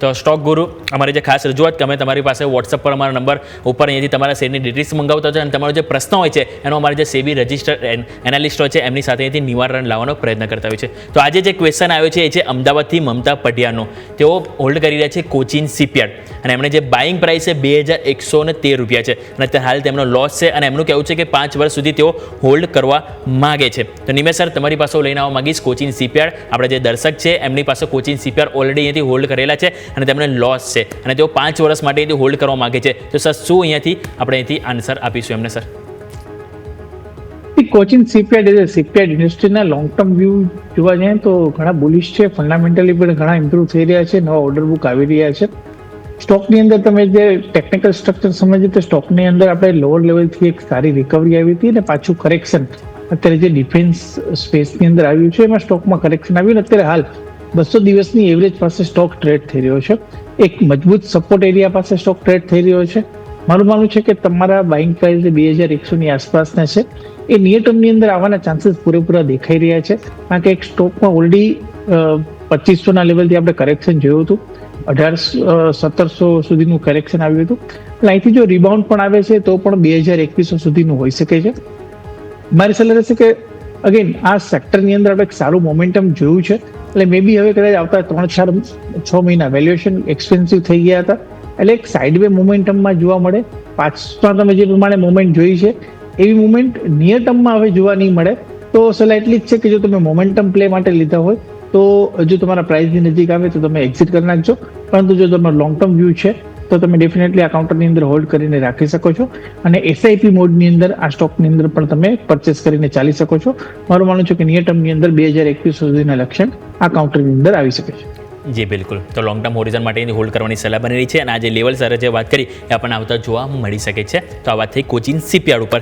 તો સ્ટોક ગુરુ અમારી જે ખાસ રજૂઆત કે અમે તમારી પાસે વોટ્સઅપ પર અમારા નંબર ઉપર અહીંયાથી તમારા શેરની ડિટેલ્સ મંગાવતા હોય અને તમારો જે પ્રશ્ન હોય છે, એનો અમારે જે સેબી રજિસ્ટર એનાલિસ્ટ હોય છે, એમની સાથે અહીંથી નિવારણ લાવવાનો પ્રયત્ન કરતા હોય છે. તો આજે જે ક્વેશ્ચન આવ્યો છે એ છે અમદાવાદથી મમતા પઢિયાનો. તેઓ હોલ્ડ કરી રહ્યા છે કોચિન સીપીઆર અને એમણે જે બાઇંગ પ્રાઇસ છે બે હજાર એકસો ને તેર રૂપિયા છે. અને અત્યારે હાલ તેમનો લોસ છે અને એમનું કહેવું છે કે પાંચ વર્ષ સુધી તેઓ હોલ્ડ કરવા માગે છે. તો નિમેશ સર, તમારી પાસે લઈને આવવા માંગીશ કોચિન સીપીઆર આપણા જે દર્શક છે, એમની પાસે કોચિન સીપીઆર ઓલરેડી અહીંયાથી હોલ્ડ કરેલા છે. અને તેમને લોસ છે. અને તેઓ પાંચ વર્ષ માટે અહીંથી હોલ્ડ કરવા માગે છે. તો સર, શું અહીંયાથી આપણે અહીંથી આન્સર આપીશું એમને, સર? કોચિંગ સીપીઆઈડ એટલે સીપીઆઈડ ઇન્ડસ્ટ્રીના લોંગ ટર્મ વ્યૂ જોવા જઈએ તો ઘણા બુલિશ છે. ફંડામેન્ટલી પણ ઘણા ઇમ્પ્રુવ થઈ રહ્યા છે. નવા ઓર્ડર બુક આવી રહ્યા છે. સ્ટોકની અંદર તમે જે ટેકનિકલ સ્ટ્રક્ચર સમજીએ તો સ્ટોકની અંદર આપણે લોઅર લેવલથી એક સારી રિકવરી આવી હતી અને પાછું કરેક્શન અત્યારે જે ડિફેન્સ સ્પેસની અંદર આવ્યું છે, એમાં સ્ટોકમાં કરેક્શન આવ્યું અત્યારે હાલ બસો દિવસની એવરેજ પાસે સ્ટોક ટ્રેડ થઈ રહ્યો છે. એક મજબૂત સપોર્ટ એરિયા પાસે સ્ટોક ટ્રેડ થઈ રહ્યો છે. મારું માનવું છે કે તમારા બાઇંગ પ્રાઇસ બે હજાર એકસોની આસપાસના છે, એ નિયર ટર્મની અંદર આવવાના ચાન્સીસ પૂરેપૂરા દેખાઈ રહ્યા છે. કારણ કે એક સ્ટોકમાં ઓલરેડી પચીસોના લેવલથી આપણે કરેક્શન જોયું હતું. અઢાર સત્તરસો સુધીનું કરેક્શન આવ્યું હતું. એટલે અહીંથી જો રિબાઉન્ડ પણ આવે છે, તો પણ બે હજાર એકવીસો સુધીનું હોઈ શકે છે. મારી સલાહ રહેશે કે અગેન આ સેક્ટરની અંદર આપણે એક સારું મોમેન્ટમ જોયું છે. એટલે મે બી હવે કદાચ આવતા ત્રણ ચાર છ મહિના વેલ્યુએશન એક્સપેન્સિવ થઈ ગયા હતા. એટલે એક સાઇડ વે મોમેન્ટમમાં જોવા મળે. પાંચમાં તમે જે પ્રમાણે મોમેન્ટ જોઈ છે, એવી મુવમેન્ટ નિયર ટર્મમાં હવે જોવા નહીં મળે. તો સલાહ એટલી જ છે કે જો તમે મોમેન્ટમ પ્લે માટે લીધા હોય, તો જો તમારા પ્રાઇસની નજીક આવે તો તમે એક્ઝિટ કરી નાખજો. પરંતુ જો તમારો લોંગ ટર્મ વ્યૂ છે તો તમે ડેફિનેટલી આ કાઉન્ટરની અંદર હોલ્ડ કરીને રાખી શકો છો. અને એસઆઈપી મોડની અંદર આ સ્ટોકની અંદર પણ તમે પરચેસ કરીને ચાલી શકો છો. મારું માનવું છે કે નિયર ટર્મની અંદર બે હજાર એકવીસ સુધીના લક્ષણ આ કાઉન્ટરની અંદર આવી શકે છે. જી, બિલકુલ. તો લોંગ ટર્મ હોરિઝન માટે હોલ્ડ કરવાની સલાહ બની રહી છે અને આ જે લેવલ સર જે વાત કરી, એ આપણને આવતા જોવા મળી શકે છે. તો આ વાત થઈ કોચિંગ સીપીઆર ઉપર.